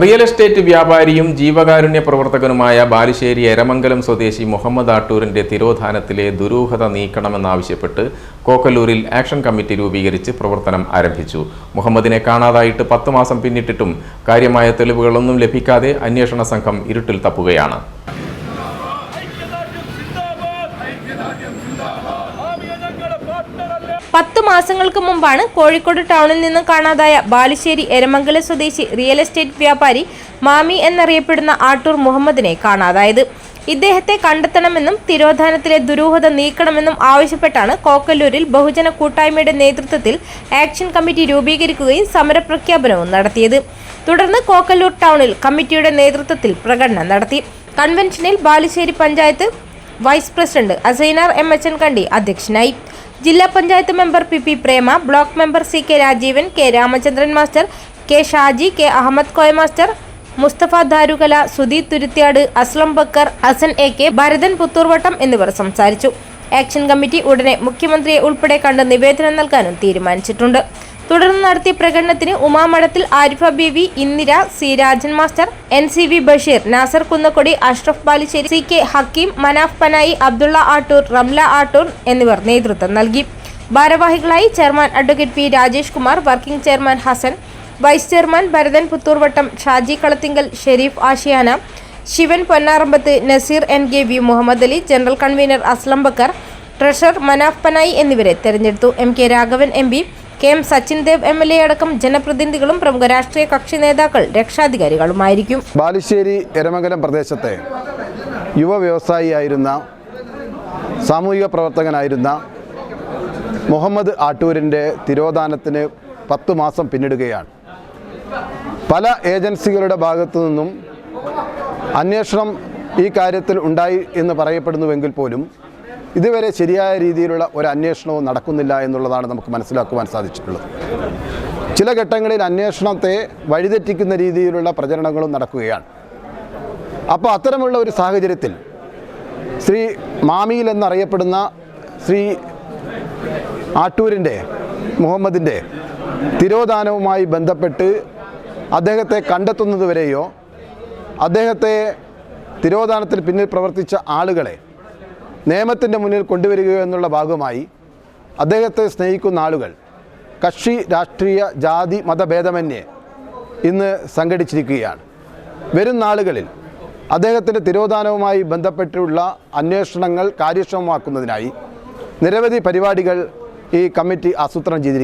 Real estate വ്യാപാരിയും ജീവകാരുണ്യ പ്രവർത്തകനുമായ ബാലുശ്ശേരി എരമംഗലം സ്വദേശി മുഹമ്മദ് ആട്ടൂരിന്റെ തിരോധാനത്തിലെ ദുരൂഹത നീക്കണമെന്നാവശ്യപ്പെട്ട് കോക്കല്ലൂരിൽ ആക്ഷൻ കമ്മിറ്റി രൂപീകരിച്ച് പ്രവർത്തനം ആരംഭിച്ചു. മുഹമ്മദിനെ കാണാതായിട്ട് പത്ത് മാസം പിന്നിട്ടിട്ടും കാര്യമായ തെളിവുകളൊന്നും ലഭിക്കാതെ അന്വേഷണ സംഘം ഇരുട്ടിൽ തപ്പുകയാണ്. പത്തു മാസങ്ങൾക്ക് മുമ്പാണ് കോഴിക്കോട് ടൗണിൽ നിന്നും കാണാതായ ബാലുശ്ശേരി എരമംഗല സ്വദേശി റിയൽ എസ്റ്റേറ്റ് വ്യാപാരി മാമി എന്നറിയപ്പെടുന്ന ആട്ടൂർ മുഹമ്മദിനെ കാണാതായത്. ഇദ്ദേഹത്തെ കണ്ടെത്തണമെന്നും തിരോധാനത്തിലെ ദുരൂഹത നീക്കണമെന്നും ആവശ്യപ്പെട്ടാണ് കോക്കല്ലൂരിൽ ബഹുജന കൂട്ടായ്മയുടെ നേതൃത്വത്തിൽ ആക്ഷൻ കമ്മിറ്റി രൂപീകരിക്കുകയും സമരപ്രഖ്യാപനവും നടത്തിയത്. തുടർന്ന് കോക്കല്ലൂർ ടൗണിൽ കമ്മിറ്റിയുടെ നേതൃത്വത്തിൽ പ്രകടനം നടത്തി. കൺവെൻഷനിൽ Balussery panchayat vice president Asainar M H Kandi അധ്യക്ഷനായി. ജില്ലാ panchayat member P P Prema block member C K Rajeevan K Ramachandran master K Shaji K Ahammed Koya master Mustafa Darukala Sudhi Thuruthiyad Aslam Bakkar Hassan A K Bharathan Puthurvattam എന്നിവർ സംസാരിച്ചു. Action committee ഉടനെ മുഖ്യമന്ത്രിയെ ഉൾപ്പെടെ കണ്ട് നിവേദനം നൽകാനും തീരുമാനിച്ചിട്ടുണ്ട്. തുടർന്ന് നടത്തിയ പ്രകടനത്തിന് Umamadathil Arifa Beevi Indira C Rajan master N C V Basheer Nasser Kunnakkodi Ashraf Balissery C K Hakeem Manaf Panayi Abdulla Attur Ramla Attur എന്നിവർ നേതൃത്വം നൽകി. ഭാരവാഹികളായി chairman advocate P Rajesh Kumar working chairman Hassan vice chairman Bharathan Puthurvattam Shaji Kalathinkal Sherif Ashiana Sivan Ponnarambath Nazeer N K V Muhammad Ali general convener Aslam Bakkar treasurer Manaf Panayi എന്നിവരെ തെരഞ്ഞെടുത്തു. M K Raghavan M P K M Sachin Dev M L A അടക്കം ജനപ്രതിനിധികളും പ്രമുഖ രാഷ്ട്രീയ കക്ഷി നേതാക്കൾ രക്ഷാധികാരികളുമായിരിക്കും. ബാലുശ്ശേരി എരമംഗലം പ്രദേശത്തെ യുവ വ്യവസായിയായിരുന്ന സാമൂഹിക പ്രവർത്തകനായിരുന്ന മുഹമ്മദ് ആട്ടൂരിന്റെ തിരോധാനത്തിന് പത്തു മാസം പിന്നിടുകയാണ്. പല ഏജൻസികളുടെ ഭാഗത്തു നിന്നും അന്വേഷണം ഈ കാര്യത്തിൽ ഉണ്ടായി എന്ന് പറയപ്പെടുന്നുവെങ്കിൽ പോലും ഇതുവരെ ശരിയായ രീതിയിലുള്ള ഒരു അന്വേഷണവും നടക്കുന്നില്ല എന്നുള്ളതാണ് നമുക്ക് മനസ്സിലാക്കുവാൻ സാധിച്ചിട്ടുള്ളത്. ചില ഘട്ടങ്ങളിൽ അന്വേഷണത്തെ വഴിതെറ്റിക്കുന്ന രീതിയിലുള്ള പ്രചരണങ്ങളും നടക്കുകയാണ്. അപ്പോൾ അത്തരമുള്ള ഒരു സാഹചര്യത്തിൽ ശ്രീ മാമിയിൽ എന്നറിയപ്പെടുന്ന ശ്രീ ആട്ടൂരിന്റെ മുഹമ്മദിന്റെ തിരോധാനവുമായി ബന്ധപ്പെട്ട് അദ്ദേഹത്തെ കണ്ടെത്തുന്നതുവരെയോ അദ്ദേഹത്തെ തിരോധാനത്തിൽ പിന്നിൽ പ്രവർത്തിച്ച ആളുകളെ നിയമത്തിന്റെ മുന്നിൽ കൊണ്ടുവരികയോ എന്നുള്ള ഭാഗമായി അദ്ദേഹത്തെ സ്നേഹിക്കുന്ന ആളുകൾ കക്ഷി രാഷ്ട്രീയ ജാതി മതഭേദമന്യേ ഇന്ന് സംഘടിച്ചിരിക്കുകയാണ്. വരും നാളുകളിൽ അദ്ദേഹത്തിന്റെ തിരോധാനവുമായി ബന്ധപ്പെട്ടുള്ള അന്വേഷണങ്ങൾ കാര്യക്ഷമമാക്കുന്നതിനായി നിരവധി പരിപാടികൾ ഈ കമ്മിറ്റി ആസൂത്രണം ചെയ്തിരിക്കുന്നു